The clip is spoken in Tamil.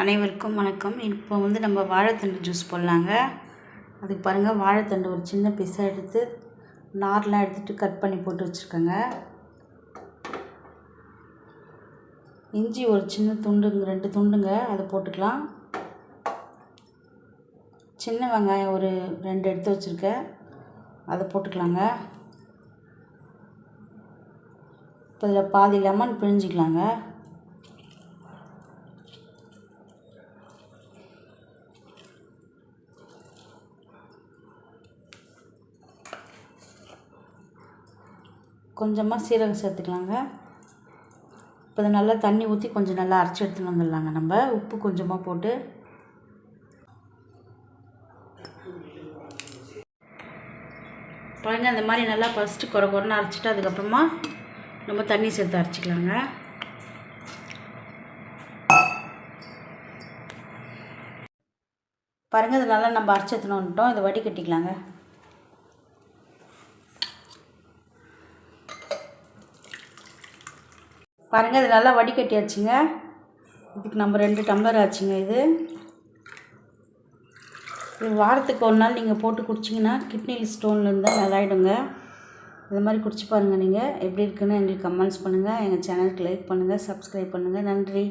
அனைவருக்கும் வணக்கம். இப்போ வந்து நம்ம வாழைத்தண்டு ஜூஸ் போடலாங்க. அதுக்கு பாருங்கள் வாழைத்தண்டு ஒரு சின்ன பீஸாக எடுத்து நார்லாம் எடுத்துகிட்டு கட் பண்ணி போட்டு வச்சுருக்கேங்க. இஞ்சி ஒரு சின்ன துண்டுங்க ரெண்டு துண்டுங்க அதை போட்டுக்கலாம். சின்ன வெங்காயம் ஒரு ரெண்டு எடுத்து வச்சுருக்கேன். அதை போட்டுக்கலாங்க. இப்போ இதில் பாதி லெமன் பிழிஞ்சிக்கலாங்க. கொஞ்சமாக சீரகம் சேர்த்துக்கலாங்க. இப்போ இதை நல்லா தண்ணி ஊற்றி கொஞ்சம் நல்லா அரைச்சி எடுத்துன்னு வந்துடலாங்க நம்ம. உப்பு கொஞ்சமாக போட்டு. பாருங்கள் அந்த மாதிரி நல்லா ஃபஸ்ட்டு குறை குறைன்னு அரைச்சிட்டு அதுக்கப்புறமா நம்ம தண்ணி சேர்த்து அரைச்சிக்கலாங்க. பாருங்கள் இது நல்லா நம்ம அரைச்சி எடுத்துன்னு வந்துட்டோம். இதை வடி பாருங்கள் இது நல்லா வடிகட்டியாச்சுங்க. இதுக்கு நம்ம ரெண்டு டம்ளர் ஆச்சுங்க இது. இது வாரத்துக்கு ஒரு நாள் நீங்கள் போட்டு குடிச்சிங்கன்னா கிட்னியில் ஸ்டோன் இருந்தால் நல்லாயிடுங்க. இது மாதிரி குடிச்சு பாருங்கள் நீங்கள் எப்படி இருக்குன்னு எங்களுக்கு கமெண்ட்ஸ் பண்ணுங்கள் எங்கள் சேனலுக்கு லைக் பண்ணுங்கள் சப்ஸ்கிரைப் பண்ணுங்கள் நன்றி.